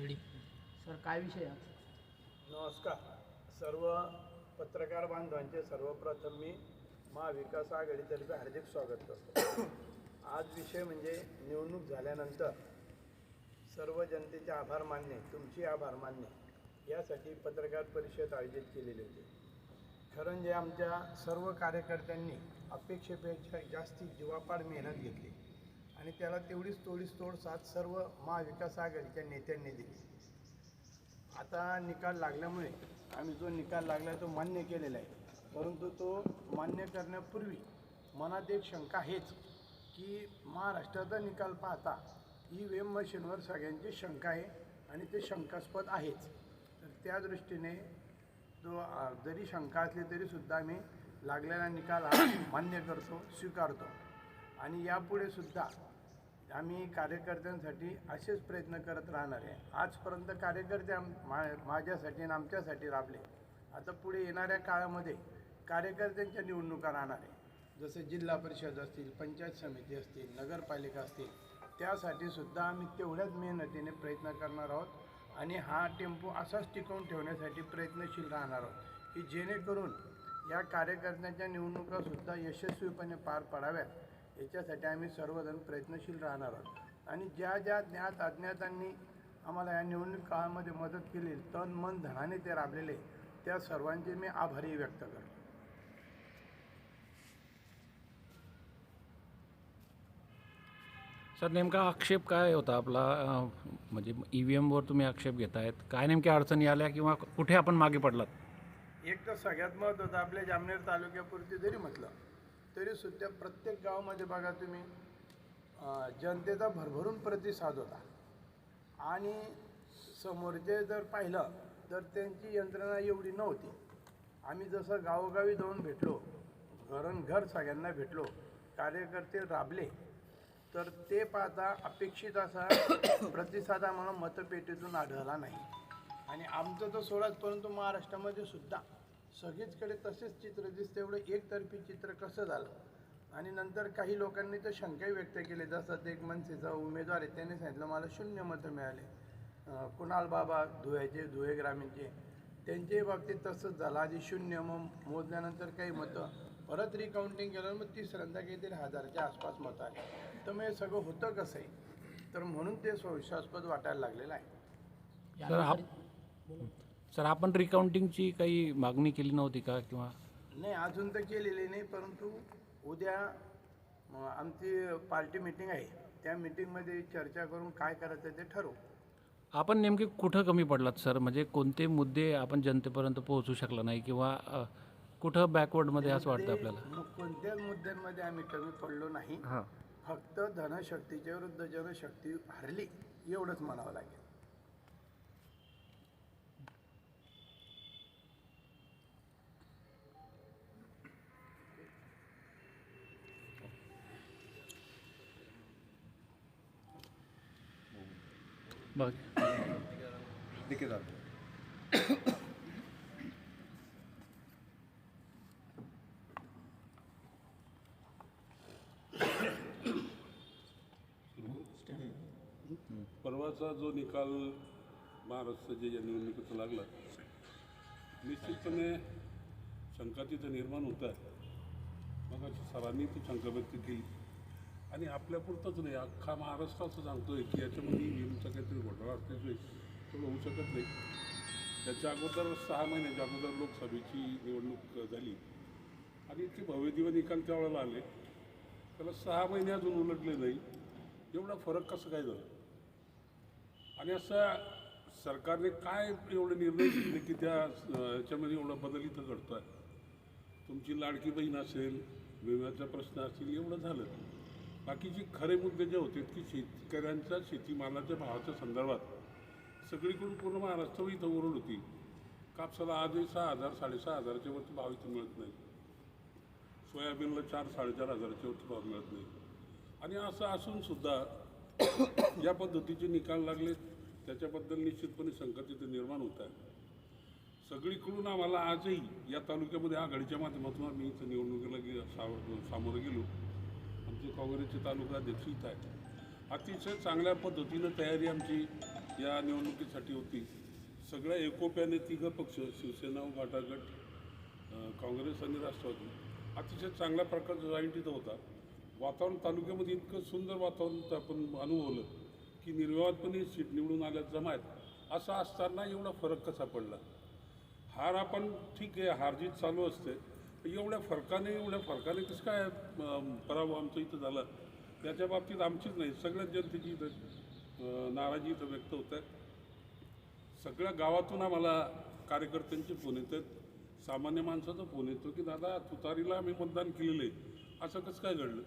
Ready. Sir काय विषय आहे? नमस्कार. सर्व पत्रकार बांधवांचे सर्वप्रथम मी महाविकास आघाडीतर्फे हार्दिक स्वागत करतो. आज विषय म्हणजे निवडणूक झाल्यानंतर सर्व जनतेचे आभार मानणे तुमचे आभार मानणे यासाठी पत्रकार परिषद आयोजित केलेली होती. खरं म्हणजे आमच्या सर्व कार्यकर्त्यांनी अपेक्षेपेक्षा जास्ती जीवापाड मेहनत घेतली. आणि त्याला तेवढीच तोडीस तोड साथ सर्व महाविकास आघाडीच्या नेत्यांनी दिली. आता निकाल लागल्यामुळे आम्ही जो निकाल लागला तो मान्य केलेला आहे. परंतु तो मान्य करण्यापूर्वी मनात एक शंका आहेच की महाराष्ट्राचा निकाल पाहता ई व्ही एम मशीनवर सगळ्यांची शंका आहे आणि ते शंकास्पद आहेच. तर त्या दृष्टीने तो जरी शंका असली तरीसुद्धा आम्ही लागलेला निकाल हा मान्य करतो स्वीकारतो. आणि यापुढे सुद्धा आम्ही कार्यकर्त्यांसाठी असेच प्रयत्न करत राहणार आहे. आजपर्यंत कार्यकर्ते आम मा माझ्यासाठी आणि आमच्यासाठी राबले. आता पुढे येणाऱ्या काळामध्ये कार्यकर्त्यांच्या निवडणुका राहणार आहे. जसे जिल्हा परिषद असतील पंचायत समिती असतील नगरपालिका असतील त्यासाठी सुद्धा आम्ही तेवढ्याच मेहनतीने प्रयत्न करणार आहोत आणि हा टेम्पो असाच टिकवून ठेवण्यासाठी प्रयत्नशील राहणार आहोत की जेणेकरून या कार्यकर्त्यांच्या निवडणुकासुद्धा यशस्वीपणे पार पडाव्यात. याच्यासाठी आम्ही सर्वजण प्रयत्नशील राहणार आहोत. आणि ज्या ज्या ज्ञात अज्ञातांनी आम्हाला या निवडणूक काळामध्ये मदत केली तन मन धनाने ते राबलेले त्या सर्वांचे मी आभारी व्यक्त करतो. सर नेमका आक्षेप काय होता आपला? म्हणजे ई व्ही एमवर तुम्ही आक्षेप घेतायत. काय नेमक्या अडचणी आल्या किंवा कुठे आपण मागे पडलात? एक तर सगळ्यात महत्त्वाचं आपल्या जामनेर तालुक्यापुरती जरी म्हटलं तरी सुद्धा प्रत्येक गावामध्ये बघा तुम्ही जनतेचा भरभरून प्रतिसाद होता. आणि समोरचे जर पाहिलं तर त्यांची यंत्रणा एवढी नव्हती. आम्ही जसं गावोगावी जाऊन भेटलो घरन घर सगळ्यांना भेटलो कार्यकर्ते राबले तर ते पाहता अपेक्षित असा प्रतिसाद आम्हाला मतपेटीतून आढळला नाही. आणि आमचं तर सोडाच परंतु महाराष्ट्रामध्ये सुद्धा सगळीचकडे तसेच चित्र दिसतं. एवढं एकतर्फी चित्र कसं झालं? आणि नंतर काही लोकांनी तर शंकाही व्यक्त केले. जसं ते एक मनसेचा उमेदवार आहे त्याने सांगितलं मला शून्य मतं मिळाले. कुणाल बाबा धुळ्याचे धुळे ग्रामीणचे त्यांच्याही बाबतीत तसंच झालं. आधी शून्य मग मोजल्यानंतर काही मतं. परत रिकाउंटिंग केलं मग तिसऱ्यांदा काहीतरी हजारच्या आसपास मतं आली. तर मग हे सगळं होतं कसं आहे? तर म्हणून ते संशयास्पद वाटायला लागलेलं आहे. सर आप सर आपण रिकाउंटिंगची काही मागणी केली नव्हती का किंवा? नाही अजून तर केलेली नाही परंतु उद्या अं, आमची पार्टी मिटिंग आहे. त्या मिटिंगमध्ये चर्चा करून काय करायचं ते ठरवू. आपण नेमके कुठं कमी पडलात सर? म्हणजे कोणते मुद्दे आपण जनतेपर्यंत पोहोचू शकला नाही किंवा अ, कुठं बॅकवर्डमध्ये असं वाटतं आपल्याला? मग कोणत्याच मुद्द्यांमध्ये आम्ही कमी पडलो नाही. हां. फक्त धनशक्तीच्या विरुद्ध जनशक्ती हरली एवढंच म्हणावं लागेल. बघ. परवाचा जो निकाल महाराष्ट्राच्या या निवडणुकीचा लागला निश्चितपणे शंका तिथं निर्माण होत आहे मग अशी सरांनी ती शंका व्यक्त केली. आणि आपल्यापुरतंच नाही. अख्खा महाराष्ट्र असं आहे की याच्यामध्ये ईव्हीएमचा काहीतरी घोटाळा असल्याशिवाय तो होऊ शकत नाही. त्याच्या अगोदर सहा महिन्याच्या अगोदर लोकसभेची निवडणूक झाली. आणि ते भव्यदिव्य निकाल त्यावेळेला आले. त्याला सहा महिने अजून उलटले नाही. एवढा फरक कसं काय झाला? आणि असं सरकारने काय एवढे निर्णय घेतले की त्या याच्यामध्ये एवढा बदल इथं घडतो आहे तुमची लाडकी बहीण असेल विम्याचा प्रश्न असेल एवढं झालं. बाकीचे खरे मुद्दे जे होते की शेतकऱ्यांच्या शेतीमालाच्या भावाच्या संदर्भात सगळीकडून पूर्ण महाराष्ट्र इथं ओरड होती. कापसाला आजही सहा हजार साडेसहा हजाराच्या वरती भाव इथं मिळत नाही. सोयाबीनला चार साडेचार हजाराच्या वरती भाव मिळत नाही. आणि असं असूनसुद्धा या पद्धतीचे निकाल लागले त्याच्याबद्दल निश्चितपणे संकट तिथे निर्माण होत आहे. सगळीकडून आम्हाला आजही या तालुक्यामध्ये आघाडीच्या माध्यमातून आम्ही इथं निवडणुकीला गे सामोरं गेलो. आमचे काँग्रेसचे तालुका अध्यक्ष इथं आहे अतिशय चांगल्या पद्धतीनं तयारी आमची या निवडणुकीसाठी होती. सगळ्या एकोप्याने तिघं पक्ष शिवसेना घाटागट काँग्रेस आणि राष्ट्रवादी अतिशय चांगल्या प्रकारचा जॉईंट इथं होता. वातावरण तालुक्यामध्ये इतकं सुंदर वातावरण तर आपण अनुभवलं की निर्विवादपणे सीट निवडून आल्या जमायत असं असताना एवढा फरक कसा पडला? हार आपण ठीक आहे हारजीत चालू असते. एवढ्या फरकाने एवढ्या फरकाने कसं काय पराभव आमचं इथं झाला? त्याच्या बाबतीत आमचीच नाही सगळ्याच जनतेची इथं नाराजी इथं व्यक्त होत आहे सगळ्या गावातून आम्हाला कार्यकर्त्यांचे फोन येतात सामान्य माणसाचा फोन येतो की दादा तुतारीला आम्ही मतदान केलेलं आहे. असं कसं काय घडलं?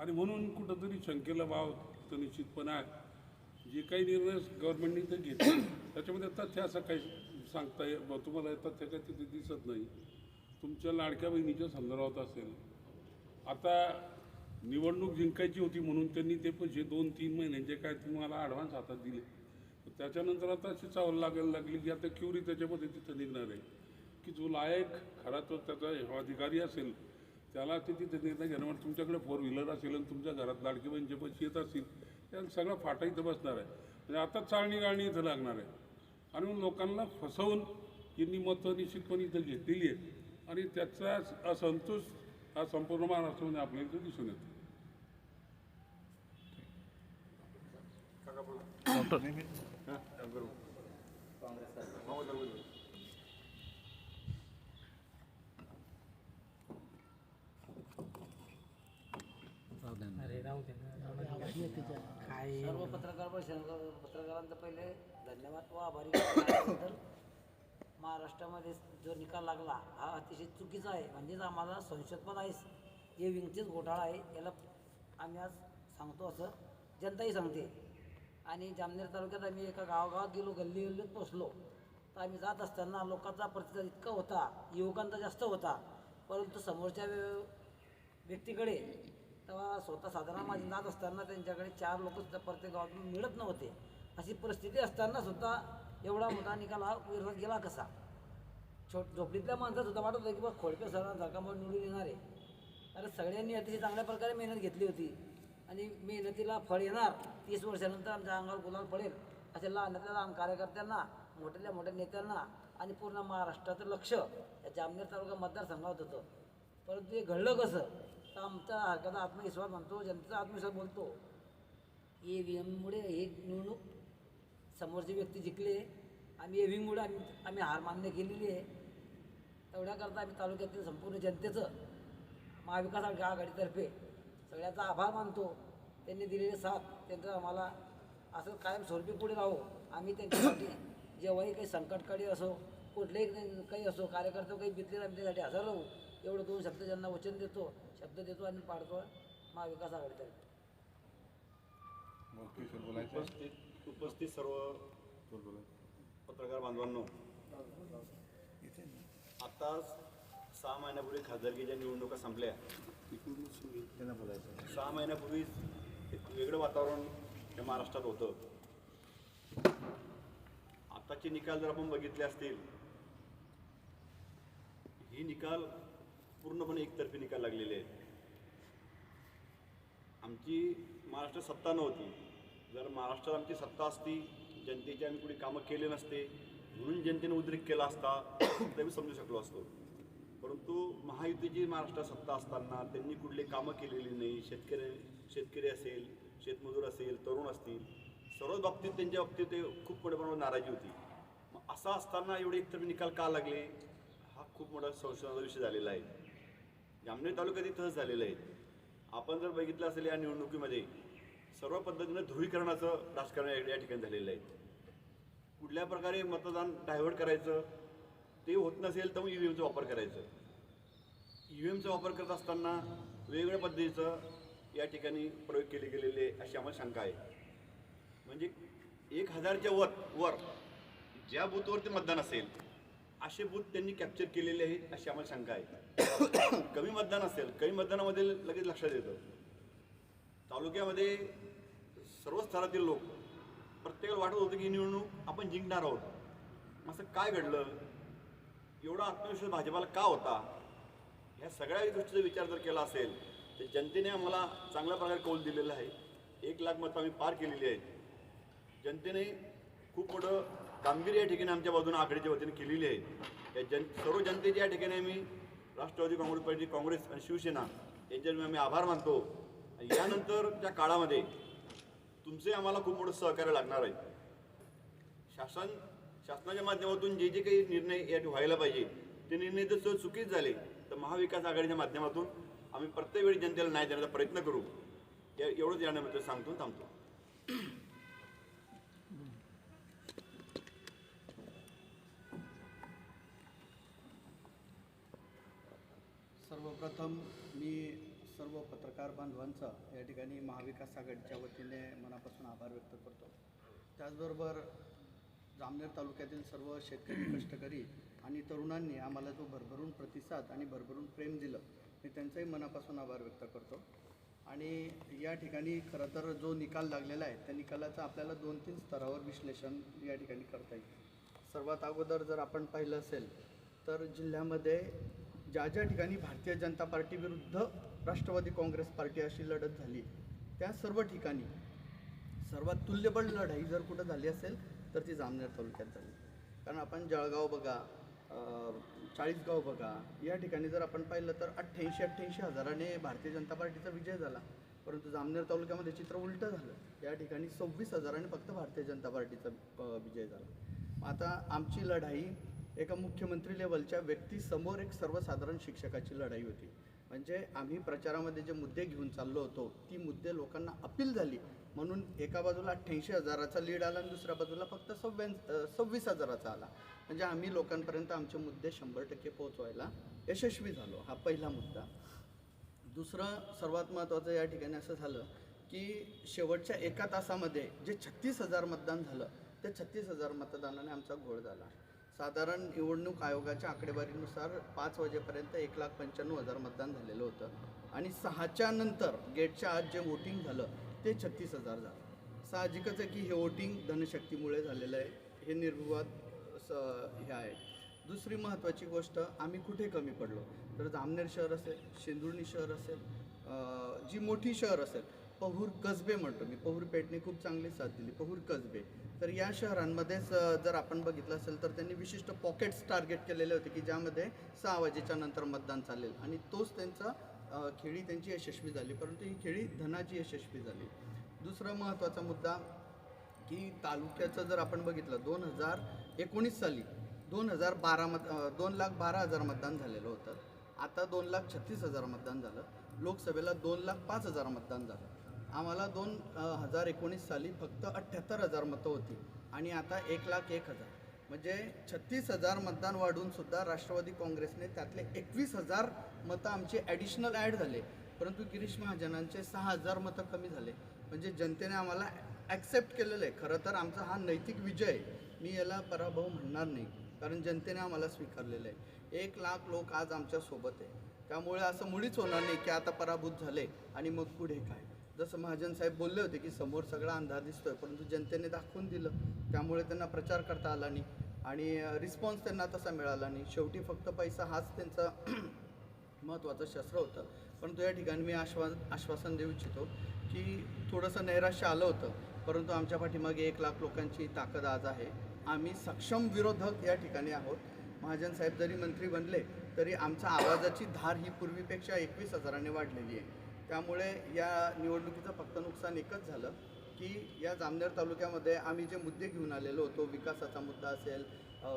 आणि म्हणून कुठंतरी शंकेला वाव तर निश्चितपणे आहे. जे काही निर्णय गव्हर्नमेंटने इथं घेतले त्याच्यामध्ये तथ्य असं काही सांगता ये तुम्हाला तथ्य काय तिथे दिसत नाही. तुमच्या लाडक्या बहिणीच्या संदर्भात असेल. आता निवडणूक जिंकायची होती म्हणून त्यांनी ते पैसे दोन तीन महिन्यांचे काय तुम्हाला ॲडव्हान्स हातात दिले. त्याच्यानंतर आता अशी चावल लागायला लागली की आता क्युरी त्याच्यामध्ये तिथं निघणार आहे. की जो लायक खरा तो त्याचा अधिकारी असेल त्याला ते तिथे निर्णय घेणार म्हणजे तुमच्याकडे फोर व्हीलर असेल आणि तुमच्या घरात लाडकी बहिणीचे पैसे येत असतील त्याला सगळा फाटा इथं बसणार आहे. म्हणजे आता चाळणी गाळणी इथं लागणार आहे. आणि लोकांना फसवून यांनी मतं निश्चितपणे इथं घेतलेली आहेत. आणि त्याचा असंतोष हा संपूर्ण महाराष्ट्रामध्ये आपल्याला इथं दिसून येतो. सर्व पत्रकार परिषद पत्रकारांचं पहिले धन्यवाद व आभारी महाराष्ट्रामध्ये जो निकाल लागला हा अतिशय चुकीचा आहे. म्हणजेच आम्हाला संशयपद आहे हे विंगचेच घोटाळा आहे. याला आम्ही आज सांगतो असं जनताही सांगते. आणि जामनेर तालुक्यात आम्ही एका गावागावात गेलो गल्ली गल्लीत पोचलो तर आम्ही जात असताना लोकांचा प्रतिसाद इतका होता युवकांचा जास्त होता. परंतु समोरच्या व्यक्तीकडे तेव्हा स्वतः साधारण माझी जात असताना त्यांच्याकडे चार लोक प्रत्येक गावातून मिळत नव्हते. अशी परिस्थिती असताना सुद्धा एवढा मोठा निकाल हा विरोधात गेला कसा? छोट झोपडीतल्या माणसात सुद्धा वाटत होतं की बा खोडके सरांना मग निवडून येणार आहे. कारण सगळ्यांनी अतिशय चांगल्या प्रकारे मेहनत घेतली होती. आणि मेहनतीला फळ येणार तीस वर्षानंतर आमच्या अंगावर गुलाल पडेल अशा लहानातल्या लहान कार्यकर्त्यांना मोठ्यातल्या मोठ्या नेत्यांना आणि पूर्ण महाराष्ट्राचं लक्ष या जामनेर तालुका मतदारसंघात होतं. परंतु हे घडलं कसं? तर आमचा हरकाचा आत्मविश्वास म्हणतो जनतेचा आत्मविश्वास बोलतो. ई व्ही एममुळे ही निवडणूक समोरची व्यक्ती जिंकले. आम्ही एममुळे आम्ही आम्ही हार मान्य केलेली आहे. तेवढ्याकरता आम्ही तालुक्यातील संपूर्ण जनतेचं महाविकास आघा- आघाडीतर्फे सगळ्याचा आभार मानतो. त्यांनी दिलेले साथ त्यांचं आम्हाला असं कायम स्वरूपी पुढे राहू. आम्ही त्यांच्यासाठी जेव्हाही काही संकटकाळी असो कुठलेही काही- काही असो कार्यकर्ते काही बितले आम्ही त्यासाठी हजर राहू. एवढं दोन शब्द ज्यांना वचन देतो शब्द देतो आणि पाडतो महाविकास आघाडीतर्फे. उपस्थित उपस्थित सर्व पत्रकार बांधवांनो आता सहा महिन्यापूर्वी खासदारकीच्या निवडणुका संपल्या. सहा महिन्यापूर्वीच एक वेगळं वातावरण हे महाराष्ट्रात होतं. आताचे निकाल जर आपण बघितले असतील ही निकाल पूर्णपणे एकतर्फी निकाल लागलेले आहेत. आमची महाराष्ट्र सत्ता नव्हती. जर महाराष्ट्रात आमची सत्ता असती जनतेची आम्ही कुठे कामं केले नसते म्हणून जनतेने उद्रेक केला असता तर मी समजू शकलो असतो. परंतु महायुतीची महाराष्ट्रात सत्ता असताना त्यांनी कुठले कामं केलेली नाही. शेतकरी शेतकरी असेल शेतमजूर असेल तरुण असतील सर्वच बाबतीत त्यांच्या बाबतीत ते खूप मोठ्या प्रमाणात नाराजी होती. मग असं असताना एवढे एकतर निकाल का लागले? हा खूप मोठा संशोधनाचा विषय झालेला आहे. जामनेर तालुक्यात इथंच झालेला आहे. आपण जर बघितलं असेल या निवडणुकीमध्ये सर्व पद्धतीनं ध्रुवीकरणाचं राजकारण या ठिकाणी झालेलं आहे. कुठल्या प्रकारे मतदान डायव्हर्ट करायचं ते होत नसेल तर मग ई व्ही एमचा वापर करायचं. ई व्ही एमचा वापर करत असताना वेगवेगळ्या पद्धतीचं या ठिकाणी प्रयोग केले गेलेले अशी आम्हाला शंका आहे. म्हणजे एक हजारच्या वर वर ज्या बूथवरती मतदान असेल असे बूथ त्यांनी कॅप्चर केलेले आहेत अशी आम्हाला शंका आहे. कमी मतदान असेल कमी मतदानामध्ये लगेच लक्षात येतं. तालुक्यामध्ये सर्व स्तरातील लोक प्रत्येकाला वाटत होतं की ही निवडणूक आपण जिंकणार आहोत. असं काय घडलं? एवढा आत्मविश्वास भाजपाला का होता? ह्या सगळ्या गोष्टीचा विचार जर केला असेल तर जनतेने आम्हाला चांगल्या प्रकारे कौल दिलेला आहे. एक लाख मतं आम्ही पार केलेली आहेत. जनतेने खूप मोठं कामगिरी या ठिकाणी आमच्या बाजूने आघाडीच्या वतीने केलेली आहे. या जन सर्व जनतेच्या या ठिकाणी आम्ही राष्ट्रवादी काँग्रेस पार्टी काँग्रेस आणि शिवसेना यांच्यावर आम्ही आभार मानतो. यानंतर यानंतरच्या काळामध्ये तुमचे आम्हाला खूप मोठं सहकार्य लागणार आहे. शासन शासनाच्या माध्यमातून जे जे काही निर्णय या व्हायला पाहिजे ते निर्णय जर सो चुकीच झाले तर महाविकास आघाडीच्या माध्यमातून आम्ही प्रत्येक वेळी जनतेला न्याय देण्याचा प्रयत्न करू. या एवढंच यानंतर सांगतो थांबतो. सर्वप्रथम मी सर्व पत्रकार बांधवांचा या ठिकाणी महाविकास आघाडीच्या वतीने मनापासून आभार व्यक्त करतो. त्याचबरोबर जामनेर तालुक्यातील सर्व शेतकरी कष्टकरी आणि तरुणांनी आम्हाला जो भरभरून प्रतिसाद आणि भरभरून प्रेम दिलं मी त्यांचाही मनापासून आभार व्यक्त करतो. आणि या ठिकाणी खरं तर जो निकाल लागलेला आहे त्या निकालाचं आपल्याला दोन तीन स्तरावर विश्लेषण या ठिकाणी करता येईल. सर्वात अगोदर जर आपण पाहिलं असेल तर जिल्ह्यामध्ये ज्या ज्या ठिकाणी भारतीय जनता पार्टीविरुद्ध राष्ट्रवादी काँग्रेस पार्टी अशी लढत झाली. त्या सर्व ठिकाणी सर्वात तुल्यबळ लढाई जर कुठं झाली असेल तर ती जामनेर तालुक्यात झाली. कारण आपण जळगाव बघा चाळीसगाव बघा या ठिकाणी जर आपण पाहिलं तर अठ्ठ्याऐंशी अठ्ठ्याऐंशी हजाराने भारतीय जनता पार्टीचा विजय झाला. परंतु जामनेर तालुक्यामध्ये चित्र उलटं झालं. या ठिकाणी सव्वीस हजाराने फक्त भारतीय जनता पार्टीचा विजय झाला. आता आमची लढाई एका मुख्यमंत्री लेवलच्या व्यक्तीसमोर एक सर्वसाधारण शिक्षकाची लढाई होती. म्हणजे आम्ही प्रचारामध्ये जे मुद्दे घेऊन चाललो होतो ती मुद्दे लोकांना अपील झाली. म्हणून एका बाजूला अठ्ठ्याऐंशी हजाराचा लीड आला आणि दुसऱ्या बाजूला फक्त सव्यां सव्वीस हजाराचा आला. म्हणजे आम्ही लोकांपर्यंत आमचे मुद्दे शंभर टक्के पोहोचवायला यशस्वी झालो हा पहिला मुद्दा. दुसरं सर्वात महत्त्वाचं या ठिकाणी असं झालं की शेवटच्या एका तासामध्ये जे छत्तीस हजार मतदान झालं ते छत्तीस हजार मतदानाने आमचा घोळ झाला. साधारण निवडणूक आयोगाच्या आकडेवारीनुसार पाच वाजेपर्यंत एक लाख पंच्याण्णव हजार मतदान झालेलं होतं. आणि सहाच्या नंतर गेटच्या आत जे वोटिंग झालं ते छत्तीस हजार झालं. साहजिकच आहे की हे वोटिंग धनशक्तीमुळे झालेलं आहे. हे निर्विवाद स हे आहे. दुसरी महत्त्वाची गोष्ट आम्ही कुठे कमी पडलो? तर जामनेर शहर असेल शेंदुर्णी शहर असेल जी मोठी शहर असेल पहूर कसबे म्हणतो. मी पहूर पेठने खूप चांगली साथ दिली. पहूर कसबे. तर या शहरांमध्येच जर आपण बघितलं असेल तर त्यांनी विशिष्ट पॉकेट्स टार्गेट केलेले होते की ज्यामध्ये सहा वाजेच्या नंतर मतदान चालेल. आणि तोच त्यांचा खेळी त्यांची यशस्वी झाली. परंतु ही खेळी धनाची यशस्वी झाली. दुसरा महत्त्वाचा मुद्दा की तालुक्याचं जर आपण बघितलं दोन हजार एकोणीस साली दोन हजार बारा मत दोन लाख बारा हजार मतदान झालेलं होतं. आता दोन लाख छत्तीस हजार मतदान झालं. लोकसभेला दोन लाख पाच हजार मतदान झालं. आम्हाला दोन हजार एकोणीस साली फक्त अठ्ठ्याहत्तर हजार मतं होती आणि आता एक लाख एक हजार. म्हणजे छत्तीस हजार मतदान वाढूनसुद्धा राष्ट्रवादी काँग्रेसने त्यातले एकवीस हजार मतं आमचे ॲडिशनल ॲड झाले. परंतु गिरीश महाजनांचे सहा हजार मतं कमी झाले. म्हणजे जनतेने आम्हाला ॲक्सेप्ट केलेलं आहे. खरं तर आमचा हा नैतिक विजय आहे. मी याला पराभव म्हणणार नाही. कारण जनतेने आम्हाला स्वीकारलेलं आहे. एक लाख लोक आज आमच्यासोबत आहे. त्यामुळे असं मुळीच होणार नाही की आता पराभूत झाले आणि मग पुढे काय? जसं महाजन साहेब बोलले होते की समोर सगळा अंधार दिसतोय परंतु जनतेने दाखवून दिलं. त्यामुळे त्यांना प्रचार करता आला नाही आणि रिस्पॉन्स त्यांना तसा मिळाला नाही. शेवटी फक्त पैसा हाच त्यांचा महत्त्वाचं शस्त्र होतं. परंतु या ठिकाणी मी आश्वा आश्वासन देऊ इच्छितो की थोडंसं नैराश्य आलं होतं परंतु आमच्या पाठीमागे एक लाख लोकांची ताकद आज आहे. आम्ही सक्षम विरोधक या ठिकाणी आहोत. महाजन साहेब जरी मंत्री बनले तरी आमच्या आवाजाची धार ही पूर्वीपेक्षा एकवीस हजाराने वाढलेली आहे. त्यामुळे या निवडणुकीचं फक्त नुकसान एकच झालं की या जामनेर तालुक्यामध्ये आम्ही जे मुद्दे घेऊन आलेलो होतो विकासाचा मुद्दा असेल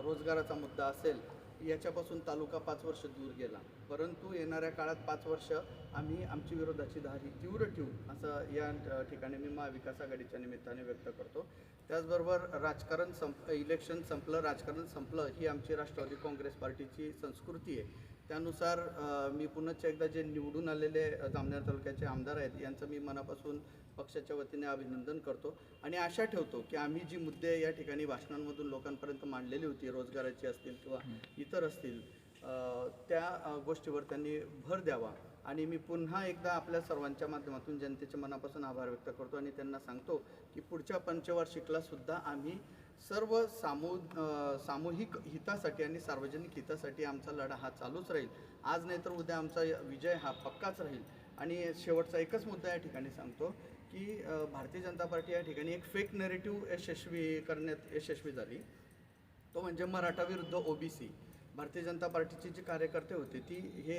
रोजगाराचा मुद्दा असेल याच्यापासून तालुका पाच वर्ष दूर गेला. परंतु येणाऱ्या काळात पाच वर्ष आम्ही आमची विरोधाची धार ही तीव्र ठेवू असं या ठिकाणी मी महाविकास आघाडीच्या निमित्ताने व्यक्त करतो. त्याचबरोबर राजकारण संप इलेक्शन संपलं राजकारण संपलं ही आमची राष्ट्रवादी काँग्रेस पार्टीची संस्कृती आहे. त्यानुसार मी पुन्हा एकदा जे निवडून आलेले जामनेर तालुक्याचे आमदार आहेत यांचं मी मनापासून पक्षाच्या वतीने अभिनंदन करतो. आणि आशा ठेवतो की आम्ही जी मुद्दे या ठिकाणी भाषणांमधून लोकांपर्यंत मांडलेली होती रोजगाराची असतील किंवा इतर असतील त्या गोष्टीवर त्यांनी भर द्यावा. आणि मी पुन्हा एकदा आपल्या सर्वांच्या माध्यमातून जनतेच्या मनापासून आभार व्यक्त करतो आणि त्यांना सांगतो की पुढच्या पंचवार्षिकलासुद्धा आम्ही सर्व सामू सामूहिक हितासाठी आणि सार्वजनिक हितासाठी आमचा लढा हा चालूच राहील. आज नाही तर उद्या आमचा विजय हा पक्काच राहील. आणि शेवटचा एकच मुद्दा या ठिकाणी सांगतो की भारतीय जनता पार्टी या ठिकाणी एक फेक नेरेटिव्ह यशस्वी करण्यात यशस्वी झाली. तो म्हणजे मराठा विरुद्ध ओबीसी भारतीय जनता पार्टीचे जे कार्यकर्ते होते ती हे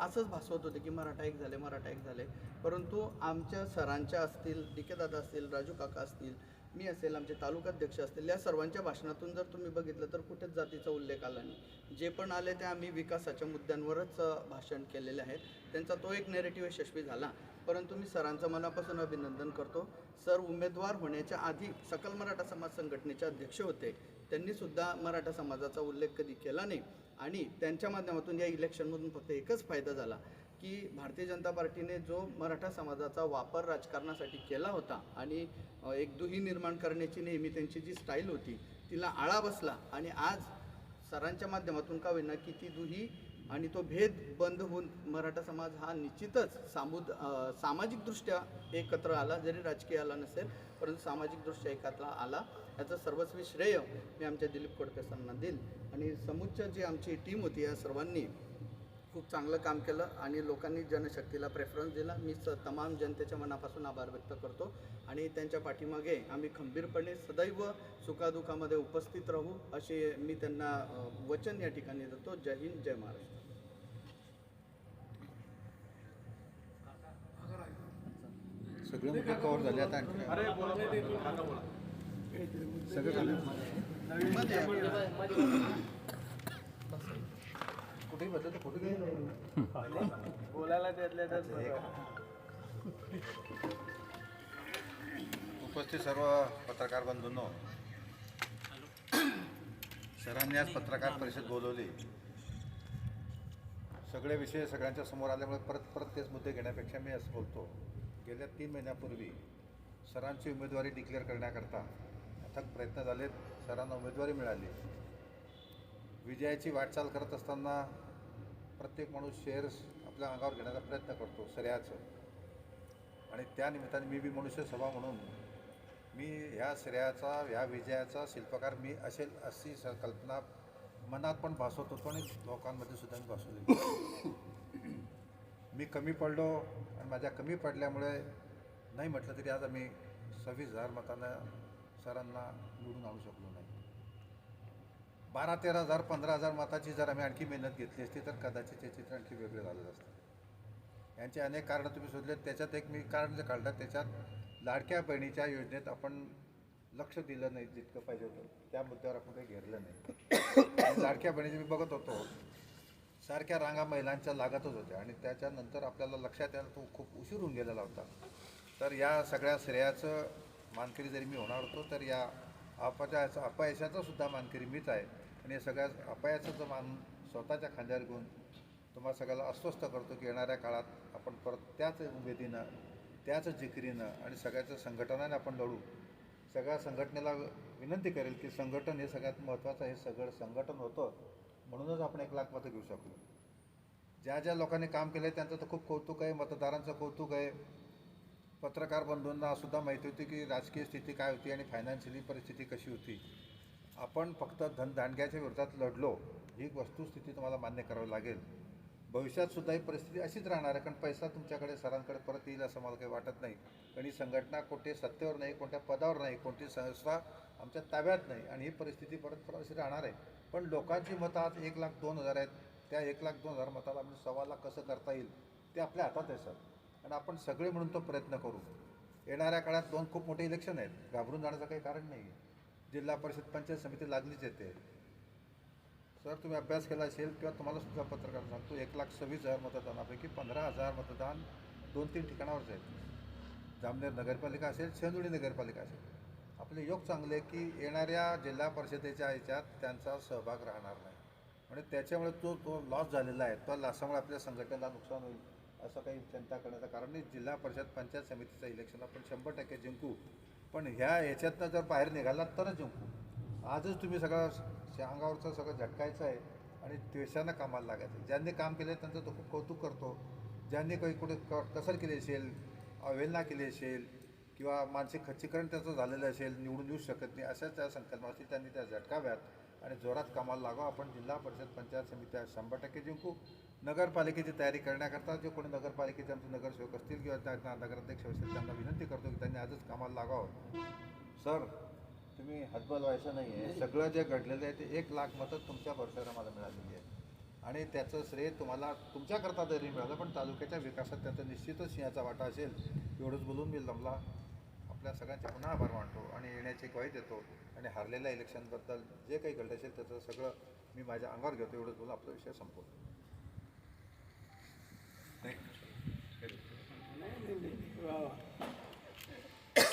असंच भासवत होते की मराठा एक झाले मराठा एक झाले. परंतु आमच्या सरांच्या असतील डी के दादा असतील राजू काका असतील मी असेल आमचे तालुकाध्यक्ष असतील या सर्वांच्या भाषणातून जर तुम्ही बघितलं तर कुठेच जातीचा उल्लेख आला नाही. जे पण आले ते आम्ही विकासाच्या मुद्द्यांवरच भाषण केलेले आहेत. त्यांचा तो एक नेरेटिव्ह यशस्वी झाला. परंतु मी सरांचं मनापासून अभिनंदन करतो. सर उमेदवार होण्याच्या आधी सकल मराठा समाज संघटनेचे अध्यक्ष होते. त्यांनीसुद्धा मराठा समाजाचा उल्लेख कधी केला नाही. आणि त्यांच्या माध्यमातून या इलेक्शनमधून फक्त एकच फायदा झाला. की भारतीय जनता पार्टीने जो मराठा समाजाचा वापर राजकारणासाठी केला होता आणि एक दुही निर्माण करण्याची नेहमी त्यांची जी स्टाईल होती तिला आळा बसला. आणि आज सरांच्या माध्यमातून का होईना की ती दुही आणि तो भेद बंद होऊन मराठा समाज हा निश्चितच सामुद सामाजिकदृष्ट्या एकत्र आला जरी राजकीय आला नसेल परंतु सामाजिकदृष्ट्या एकत्र आला. याचं सर्वस्वी श्रेय मी आमच्या दिलीप कोडके सरांना देईल. आणि समुच्च जी आमची टीम होती या सर्वांनी खूप चांगलं काम केलं आणि लोकांनी जनशक्तीला प्रेफरन्स दिला. मी स तमाम जनतेच्या मनापासून आभार व्यक्त करतो आणि त्यांच्या पाठीमागे आम्ही खंबीरपणे सदैव सुखादुखामध्ये उपस्थित राहू असे मी त्यांना वचन या ठिकाणी देतो. जय हिंद जय महाराष्ट्र. सगळे मुद्दे कव्हर झाले. आता आणखी सगळे बदल गेले बोलायला त्यातल्या त्यात. उपस्थित सर्व पत्रकार बंधूंनो सरांनी आज पत्रकार परिषद बोलवली. सगळे विषय सगळ्यांच्या समोर आल्यामुळे परत परत तेच मुद्दे घेण्यापेक्षा मी असं बोलतो. गेल्या तीन महिन्यापूर्वी सरांची उमेदवारी डिक्लेअर करण्याकरता अथक प्रयत्न झालेत. सरांना उमेदवारी मिळाली. विजयाची वाटचाल करत असताना प्रत्येक माणूस शेअर्स आपल्या अंगावर घेण्याचा प्रयत्न करतो श्रेयाचं आणि त्या निमित्ताने मी बी मनुष्य सभा म्हणून मी ह्या श्रेयाचा ह्या विजयाचा शिल्पकार मी असेल अशी स कल्पना मनात पण भासवत होतो आणि लोकांमध्ये सुद्धा मी भासवली मी कमी पडलो आणि माझ्या कमी पडल्यामुळे नाही म्हटलं तरी आज आम्ही सव्वीस हजार मतानं सरांना निवडून आणू शकलो नाही. बारा तेरा हजार पंधरा हजार मताची जर आम्ही आणखी मेहनत घेतली असती तर कदाचित हे चित्र आणखी वेगळं झालं असतं. यांचे अनेक कारणं तुम्ही शोधले त्याच्यात एक मी कारण जे काढलं त्याच्यात लाडक्या बहिणीच्या योजनेत आपण लक्ष दिलं नाही जितकं पाहिजे होतं. त्या मुद्द्यावर आपण काही घेरलं नाही. आणि लाडक्या बहिणीचे मी बघत होतो. सारख्या रांगा महिलांच्या लागतच होत्या. आणि त्याच्यानंतर आपल्याला लक्षात यायला तो खूप उशीर होऊन गेलेला होता. तर या सगळ्या श्रेयाचं मानकरी जरी मी होणार होतो तर या अपयाचं अपयशाचा सुद्धा मानकरी मीच आहे. आणि या सगळ्या अपयाचं मान स्वतःच्या खांद्यावर घेऊन तुम्हाला सगळ्याला अस्वस्थ करतो की येणाऱ्या काळात आपण परत त्याच उमेदीनं त्याच जिकरीनं आणि सगळ्याचं संघटनाने आपण लढू. सगळ्या संघटनेला विनंती करेल की संघटन हे सगळ्यात महत्त्वाचं हे सगळं संघटन होतं. म्हणूनच आपण एक लाख मतं घेऊ शकलो. ज्या ज्या लोकांनी काम केलं आहे त्यांचं तर खूप कौतुक आहे मतदारांचं कौतुक आहे. पत्रकार बंधूंना सुद्धा माहिती होती की राजकीय स्थिती काय होती आणि फायनान्शियली परिस्थिती कशी होती. आपण फक्त धनदांडग्याच्या विरोधात लढलो ही वस्तुस्थिती तुम्हाला मान्य करावी लागेल. भविष्यात सुद्धा ही परिस्थिती अशीच राहणार आहे कारण पैसा तुमच्याकडे सरांकडे परत येईल असं मला काही वाटत नाही. कारण ही संघटना कोणत्याही सत्तेवर नाही कोणत्या पदावर नाही कोणती संस्था आमच्या ताब्यात नाही आणि ही परिस्थिती परत परत अशी राहणार आहे. पण लोकांची मतं आज एक लाख दोन हजार आहेत. त्या एक लाख दोन हजार मताला आपण सव्वा लाख कसं करता येईल ते आपल्या हातात आहे सर. आणि आपण सगळे म्हणून तो प्रयत्न करू. येणाऱ्या काळात दोन खूप मोठे इलेक्शन आहेत. घाबरून जाण्याचं काही कारण नाही जिल्हा परिषद पंचायत समिती लागलीच येते. सर तुम्ही अभ्यास केला असेल किंवा तुम्हाला सुद्धा पत्रकार सांगतो एक लाख सव्वीस हजार मतदानापैकी पंधरा हजार मतदान दोन तीन ठिकाणावरच आहेत. जामनेर नगरपालिका असेल शेंदुळी नगरपालिका असेल. आपले योग चांगले की येणाऱ्या जिल्हा परिषदेच्या ह्याच्यात त्यांचा सहभाग राहणार नाही. म्हणजे त्याच्यामुळे तो तो लॉस झालेला आहे. तो लॉसामुळे आपल्या संघटनेला नुकसान होईल. असं काही चिंता करण्याचं कारण नाही. जिल्हा परिषद पंचायत समितीचं इलेक्शन आपण शंभर टक्के जिंकू. पण ह्या ह्याच्यातनं जर बाहेर निघालात तरच जिंकू. आजच तुम्ही सगळं श- अंगावरचं सगळं झटकायचं आहे आणि द्वेषानं कामाला लागायचं ज्यांनी काम केलं त्यांचं तो खूप कौतुक करतो. ज्यांनी काही कुठे क कसर केली असेल अवहेलना केली असेल किंवा मानसिक खच्चीकरण त्याचं झालेलं असेल निवडून येऊ शकत नाही अशा त्या संकल्पनाशी त्यांनी त्या झटकाव्यात. आणि जोरात कामाला लागावं. आपण जिल्हा परिषद पंचायत समित्या शंभर टक्के जिंकू. नगरपालिकेची तयारी करण्याकरता जे कोणी नगरपालिकेचे आमचे नगरसेवक असतील किंवा त्यांना नगराध्यक्ष असतील त्यांना विनंती करतो की त्यांनी आजच कामाला लागावं. सर तुम्ही हतबल व्हायचं नाही आहे सगळं जे घडलेलं आहे ते एक लाख मतं तुमच्या भरसावर आम्हाला मिळालेली आहे. आणि त्याचं श्रेय तुम्हाला तुमच्याकरता तरी मिळालं पण तालुक्याच्या विकासात त्याचा निश्चितच सिंहाचा वाटा असेल. एवढंच बोलून मी लमला आपल्या सगळ्यांचे पुन्हा आभार मानतो आणि येण्याची ग्वाही देतो आणि हारलेल्या इलेक्शनबद्दल जे काही घडलं असेल त्याचं सगळं मी माझ्या अंगावर घेतो एवढंच बोलून आपला विषय संपवतो. वा